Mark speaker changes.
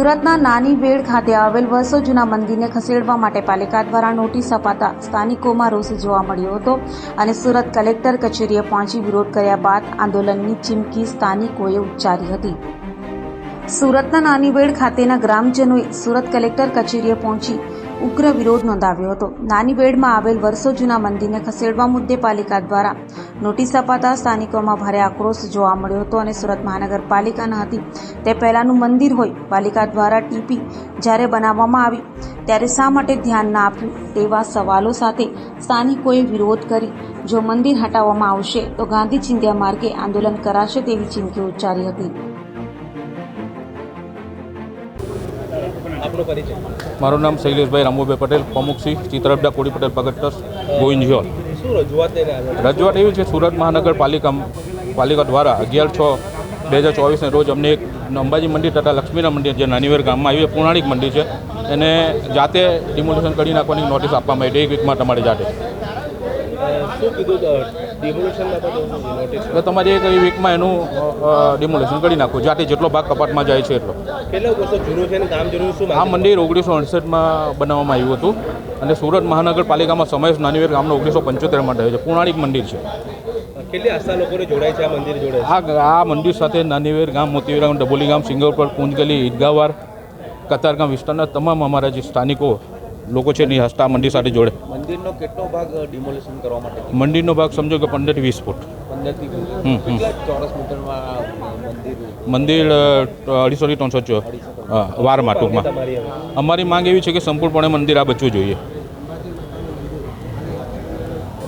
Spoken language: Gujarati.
Speaker 1: સુરતના નાની વેડ ખાતે આવેલ વર્ષો જૂના મંદિરને ખસેડવા માટે પાલિકા દ્વારા નોટિસ અપાતા સ્થાનિકોમાં રોષ જોવા મળ્યો હતો અને સુરત કલેક્ટર કચેરીએ પહોંચી વિરોધ કર્યા બાદ આંદોલનની ચીમકી સ્થાનિકોએ ઉચ્ચારી હતી. સુરતના નાની નાનીવેડ ખાતેના ગ્રામજનોએ સુરત કલેક્ટર કચેરીએ પહોંચી ઉગ્ર વિરોધ નોંધાવ્યો હતો. નાનીવેડમાં આવેલ વર્ષો જૂના મંદિરને ખસેડવા મુદ્દે પાલિકા દ્વારા નોટિસ અપાતા સ્થાનિકોમાં ભારે આક્રોશ જોવા મળ્યો હતો અને સુરત મહાનગરપાલિકા ન હતી. તે પહેલાંનું મંદિર હોય, પાલિકા દ્વારા ટીપી જ્યારે બનાવવામાં આવી, ત્યારે શા માટે ધ્યાન ના આપ્યું? તેવા સવાલો સાથે સ્થાનિકોએ વિરોધ કરી. જો મંદિર હટાવવામાં આવશે, તો ગાંધી ચિંધ્યા માર્ગે આંદોલન કરાશે તેવી ચીમકી ઉચ્ચારી હતી.
Speaker 2: આપનો છે?
Speaker 3: મારું નામ શૈલેષભાઈ રામુભાઈ પટેલ પ્રમુખશ્રી ચિત્રબડા કોડી પટેલ પગટ ટ્રસ્ટ ગોવિંદ
Speaker 2: શું રજૂઆત
Speaker 3: એવી છે સુરત મહાનગરપાલિકા પાલિકા દ્વારા અગિયાર છ બે હજાર ચોવીસને રોજ અમને એક અંબાજી મંદિર તથા લક્ષ્મીના મંદિર જે નાનીવેર ગામમાં આવ્યું એ પૌરાણિક મંદિર છે. એને જાતે ડિમોલિશન કરી નાખવાની નોટિસ આપવામાં આવી એક વીકમાં તમારી જાતે.
Speaker 2: શું કીધું
Speaker 3: એટલે તમારી એક વીકમાં એનું ડિમોલેશન કરી નાખવું જાતે જેટલો ભાગ કપાટમાં જાય છે એટલો. આ મંદિર ઓગણીસો અડસઠમાં બનાવવામાં આવ્યું હતું. અને સુરત મહાનગરપાલિકામાં સમય નાનીવેર ગામનો ઓગણીસો પંચોતેરમાં થયો છે. પૌરાણિક મંદિર છે.
Speaker 2: કેટલી આસ્થા લોકોને જોડાય છે આ મંદિર જોડે?
Speaker 3: આ આ મંદિર સાથે નાનીવેર ગામ મોતીવેરા ડબોલી ગામ સિંગરપર પૂંજગલી ઈદગાવાર કતારગામ વિસ્તારના તમામ અમારા જે સ્થાનિકો લોકો છે એની હસ્તા મંદિર સાથે જોડે.
Speaker 2: મંદિરનો કેટલો ભાગ ડિમોલેશન કરવા માટે
Speaker 3: મંદિરનો ભાગ સમજો કે પંદર વીસ ફૂટ.
Speaker 2: મંદિર?
Speaker 3: મંદિર અ, અઢીસોથી ત્રણસો વારમાં ટૂંકમાં. અમારી માંગ એવી છે કે સંપૂર્ણપણે મંદિર આ બચવું જોઈએ.